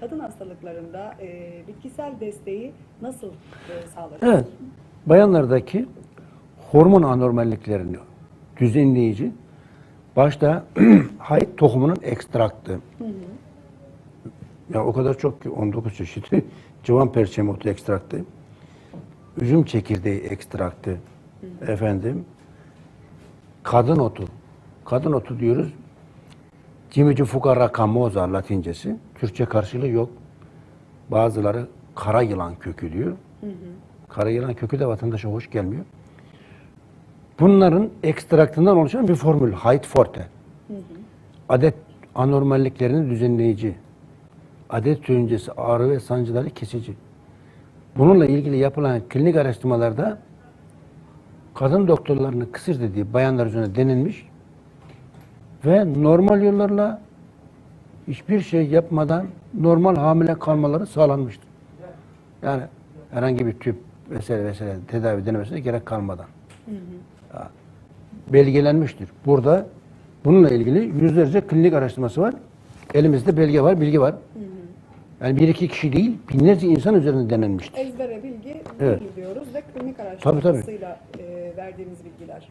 kadın hastalıklarında e, bitkisel desteği nasıl e, sağlar? Evet. Bayanlardaki hormon anormalliklerini düzenleyici başta hayt tohumunun ekstraktı. Ya o kadar çok ki 19 çeşit. Civan perçem otu ekstraktı. Üzüm çekirdeği ekstraktı. Efendim. Kadın otu. Kadın otu diyoruz. Cimici fukara camosa latincesi. Türkçe karşılığı yok. Bazıları kara yılan kökü diyor. Kara yılan kökü de vatandaşa hoş gelmiyor. Bunların ekstraktından oluşan bir formül. Height Forte. Adet anormalliklerini düzenleyici. Adet öncesi ağrı ve sancıları kesici. Bununla ilgili yapılan klinik araştırmalarda kadın doktorlarının kısır dediği bayanlar üzerine denilmiş ve normal yollarla hiçbir şey yapmadan normal hamile kalmaları sağlanmıştır. Yani herhangi bir tüp vesaire vesaire tedavi denemesine gerek kalmadan. Ha, Belgelenmiştir. Burada bununla ilgili yüzlerce klinik araştırması var. Elimizde belge var, bilgi var. Yani bir iki kişi değil, binlerce insan üzerinde denenmiştir. Ezbere bilgi Evet. bilgi diyoruz ve klinik tabii. araştırmasıyla e, verdiğimiz bilgiler.